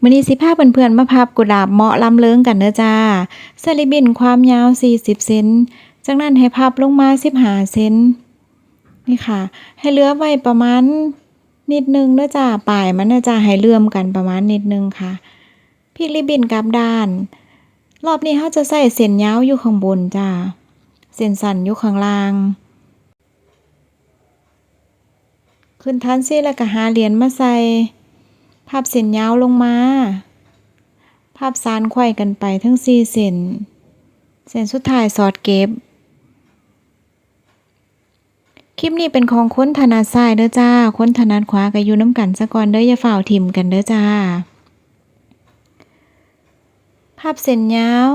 มื้อนี้สิพาเพื่อนๆมาพับกุหลาบเหมาะลำเลิงกันเด้อจ้าสลิบินความยาว 40 เซน จากนั้นให้พับลงมา 15 เซน นี่ค่ะ ให้เลือไว้ประมาณนิดนึงเด้อจ้าปลายมันน่าจะให้เลื่อมกันประมาณนิดนึงค่ะพลิกริบบิ้นกลับด้าน รอบนี้เฮาจะใส่เส้นยาวอยู่ข้างบนจ้า เส้นสั้นอยู่ข้างล่าง ขึ้นทันซี่แล้วก็หาเหรียญมาใส่ พับเส้นยาวลงมาพับซานไขว้กันไปทั้งสี่เส้น เส้นสุดท้ายสอดเก็บ คลิปนี้เป็นของค้นถนัดซ้ายเด้อจ้า ค้นถนัดขวาก็อยู่น้ำกันซะก่อนเด้ออย่าฝ่าวถิ่มกันเด้อจ้าพับเส้นยาว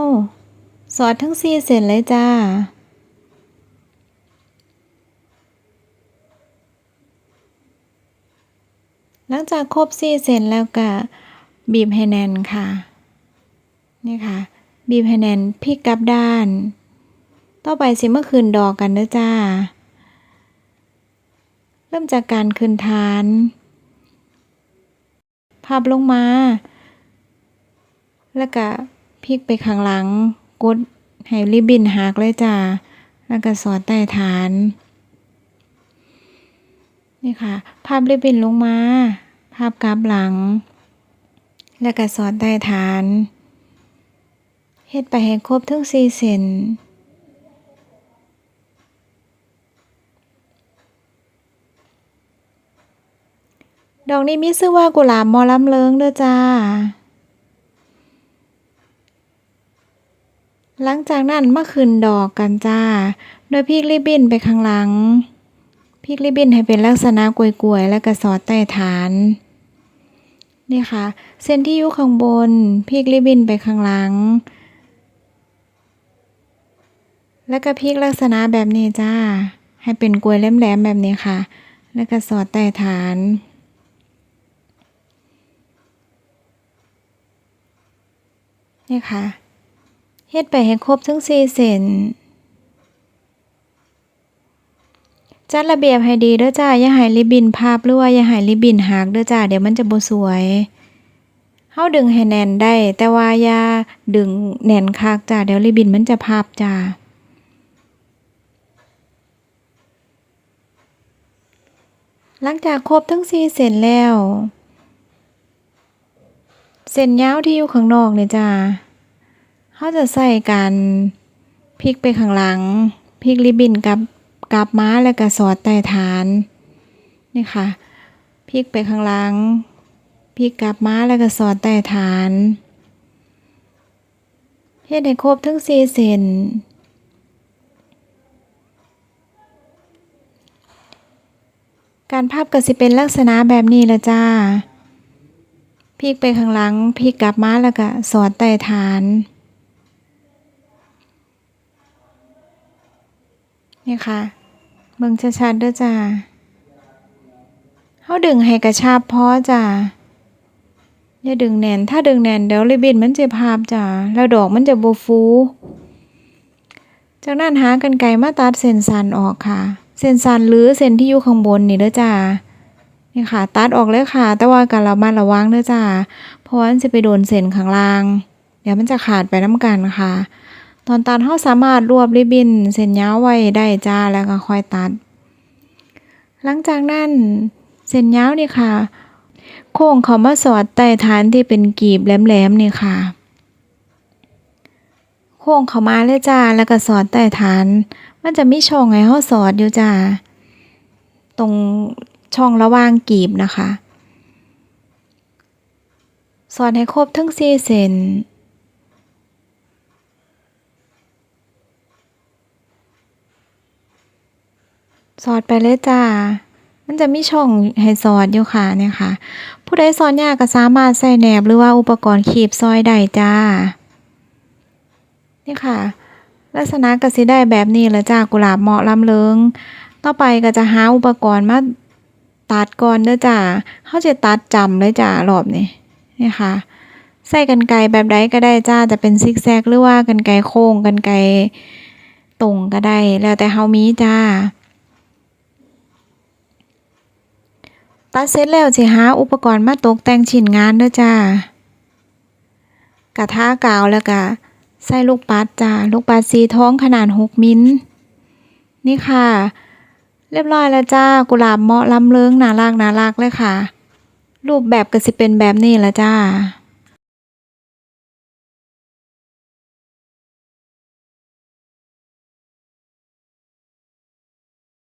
สอดทั้งสี่เส้นเลยจ้า หลังจากครบสี่เส้นแล้วก็บีบให้แน่นค่ะ นี่ค่ะ บีบให้แน่นพลิกกลับด้าน ต่อไปสิเมื่อคืนดอกกันเด้อจ้า เริ่มจากการคืนฐานพับลงมา แล้วก็พลิกไปข้างหลัง กดให้ริบบินหักเลยจ้า แล้วก็สอดใต้ฐาน นี่ค่ะ ภาพริบบินลงมา ภาพกราฟหลัง แล้วก็สอดใต้ฐานเฮ็ดไปให้ครบทั้งสี่เส้นดอกนี้มีชื่อว่ากุหลาบมอลำเลิงเด้อจ้า หลังจากนั้นมาขึ้นดอกกันจ้า โดยพลิกริบบิ้นไปข้างหลัง พลิกริบบิ้นให้เป็นลักษณะกลวยๆ แล้วก็สอดใต้ฐาน นี่ค่ะ เส้นที่อยู่ข้างบนพลิกริบบิ้นไปข้างหลัง แล้วก็พลิกลักษณะแบบนี้จ้า ให้เป็นกลวยแหลมๆแบบนี้ค่ะ แล้วก็สอดใต้ฐานนี่ค่ะเฮ็ดไปให้ครบทั้งสี่เส้น จัดระเบียบให้ดีเด้อจ้าอย่าให้ริบบินพับหรือว่าอย่าให้ริบบินหักเด้อจ้าเดี๋ยวมันจะบ่สวยเฮาดึงให้แน่นได้ แต่ว่าอย่าดึงแน่นคักจ้าเดี๋ยวริบบินมันจะพับจ้าหลังจากครบทั้งสี่เส้นแล้ว เส้นยาวที่อยู่ข้างนอกเนี่ยจ้าเขาจะใส่การพลิกไปข้างหลังพลิกริบบินกับ กลับมาแล้วก็สอดใต้ฐานนี่ค่ะพลิกไปข้างหลังพลิกกลับมาแล้วก็สอดใต้ฐานเฮ็ดให้ครบทั้งสี่เส้นการพับก็สิเป็นลักษณะแบบนี้ละจ้าพลิกไปข้างหลังพลิกกลับมาแล้วก็สอดใต้ฐาน นี่ค่ะ เบิ่งชัดๆเด้อจ้าเฮาดึงให้กระชับพอจ้าอย่าดึงแน่น ถ้าดึงแน่นเดี๋ยวริบบิ้นมันจะพาบจ้าแล้วดอกมันจะโบฟูจากนั้นหากรรไกรมาตัดเส้นสันออกค่ะ เส้นสันหรือเส้นที่อยู่ข้างบนนี่เด้อจ้านี่ค่ะ ตัดออกเลยค่ะ แต่ว่าการเระมัดระวังเด้อจ้าเพราะว่ามันจะไปโดนเส้นข้างล่าง เดี๋ยวมันจะขาดไปน้ำกันค่ะ ตอนตัดเราสามารถรวบริบบิ้นเส้นยาวไว้ได้จ้าแล้วก็ค่อยตัด หลังจากนั้นเส้นยาวนี่ค่ะ โค้งเขามาสอดใต้ฐานที่เป็นกีบแหลมๆนี่ค่ะ โค้งเขามาเลยจ้าแล้วก็สอดใต้ฐาน มันจะมีช่องให้เราสอดอยู่จ้าตรงช่องระหว่างกีบนะคะ สอดให้ครบทั้งสี่เส้น สอดไปเลยจ้า มันจะมีช่องให้สอดอยู่ค่ะเนี่ยค่ะ ผู้ใดสอนยากก็สามารถใส่แหนบหรือว่าอุปกรณ์คีบซอยได้จ้า นี่ค่ะ ลักษณะก็สิได้แบบนี้แหละจ้ากุหลาบเหมาะลำเลิง ต่อไปก็จะหาอุปกรณ์มาตัดก่อนเด้อจ้าเขาจะตัดจำเลยจ้ารอบนี้นี่ค่ะใส่กันไกรแบบใดก็ได้จ้าจะเป็นซิกแซกหรือว่ากันไกรโค้งกันไกรตรงก็ได้ แล้วแต่เฮามีจ้า ตัดเสร็จแล้วสิหาอุปกรณ์มาตกแต่งชิ้นงานเด้อจ้ากระทากาวแล้วก็ใส่ลูกปัดจ้าลูกปัดสีท้องขนาด 6 มิลนี่ค่ะ เรียบร้อยแล้วจ้ากุหลาบเหมาะลำเลิงน่ารักน่ารักเลยค่ะ รูปแบบก็สิเป็นแบบนี้ละจ้า